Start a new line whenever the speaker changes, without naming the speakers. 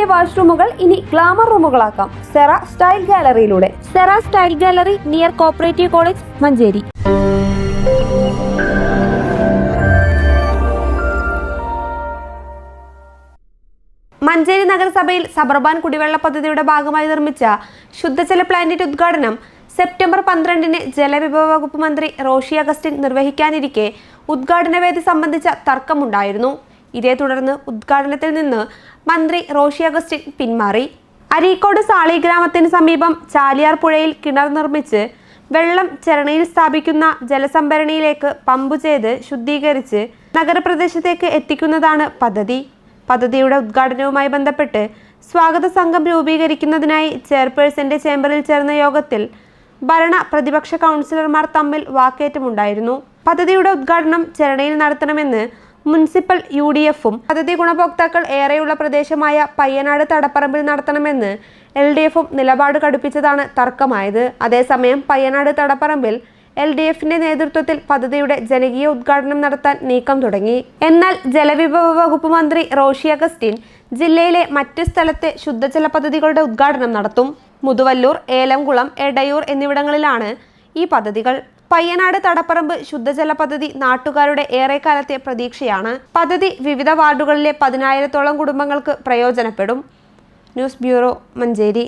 വീടിന്റെ വാഷ്റൂമുകൾ ഇനി ഗ്ലാമർ റൂമുകളാക്കാം. Cera style ഗാലറിയിലൂടെ. Sera style gallery near cooperative college Manjeri. Manjeri നഗരസഭയിൽ സബർബാൻ കുടിവെള്ള പദ്ധതിയുടെ ഭാഗമായി നിർമ്മിച്ച ശുദ്ധജല പ്ലാന്റിന്റെ ഉദ്ഘാടനം സെപ്റ്റംബർ പന്ത്രണ്ടിന് ജലവിഭവ വകുപ്പ് മന്ത്രി റോഷി അഗസ്റ്റിൻ നിർവഹിക്കാനിരിക്കെ ഉദ്ഘാടന വേദി സംബന്ധിച്ച തർക്കമുണ്ടായിരുന്നു. ഇതേ തുടർന്ന് ഉദ്ഘാടനത്തിൽ നിന്ന് മന്ത്രി റോഷി അഗസ്റ്റിൻ പിന്മാറി. അരീക്കോട് സാളി ഗ്രാമത്തിന് സമീപം ചാലിയാർ പുഴയിൽ കിണർ നിർമ്മിച്ച് വെള്ളം ചെറണയിൽ സ്ഥാപിക്കുന്ന ജലസംഭരണിയിലേക്ക് പമ്പ് ചെയ്ത് ശുദ്ധീകരിച്ച് നഗരപ്രദേശത്തേക്ക് എത്തിക്കുന്നതാണ് പദ്ധതി. പദ്ധതിയുടെ ഉദ്ഘാടനവുമായി ബന്ധപ്പെട്ട് സ്വാഗത സംഘം രൂപീകരിക്കുന്നതിനായി ചെയർപേഴ്സന്റെ ചേംബറിൽ ചേർന്ന യോഗത്തിൽ ഭരണ പ്രതിപക്ഷ കൗൺസിലർമാർ തമ്മിൽ വാക്കേറ്റമുണ്ടായിരുന്നു. പദ്ധതിയുടെ ഉദ്ഘാടനം ചെറണയിൽ നടത്തണമെന്ന് മുനിസിപ്പൽ യു ഡി എഫും പദ്ധതി ഗുണഭോക്താക്കൾ ഏറെയുള്ള പ്രദേശമായ പയ്യനാട് തടപ്പറമ്പിൽ നടത്തണമെന്ന് എൽ ഡി എഫും നിലപാട് കടുപ്പിച്ചതാണ് തർക്കമായത്. അതേസമയം പയ്യനാട് തടപ്പറമ്പിൽ എൽ ഡി എഫിന്റെ നേതൃത്വത്തിൽ പദ്ധതിയുടെ ജനകീയ ഉദ്ഘാടനം നടത്താൻ നീക്കം തുടങ്ങി. എന്നാൽ ജലവിഭവ വകുപ്പ് മന്ത്രി റോഷി അഗസ്റ്റിൻ ജില്ലയിലെ മറ്റ് സ്ഥലത്തെ ശുദ്ധജല പദ്ധതികളുടെ ഉദ്ഘാടനം നടത്തും. മുതുവല്ലൂർ ഏലംകുളം എടയൂർ എന്നിവിടങ്ങളിലാണ് ഈ പദ്ധതികൾ. പയ്യനാട് തടപ്പറമ്പ് ശുദ്ധജല പദ്ധതി നാട്ടുകാരുടെ ഏറെക്കാലത്തെ പ്രതീക്ഷയാണ്. പദ്ധതി വിവിധ വാർഡുകളിലെ പതിനായിരത്തോളം കുടുംബങ്ങൾക്ക് പ്രയോജനപ്പെടും. News bureau Manjeri.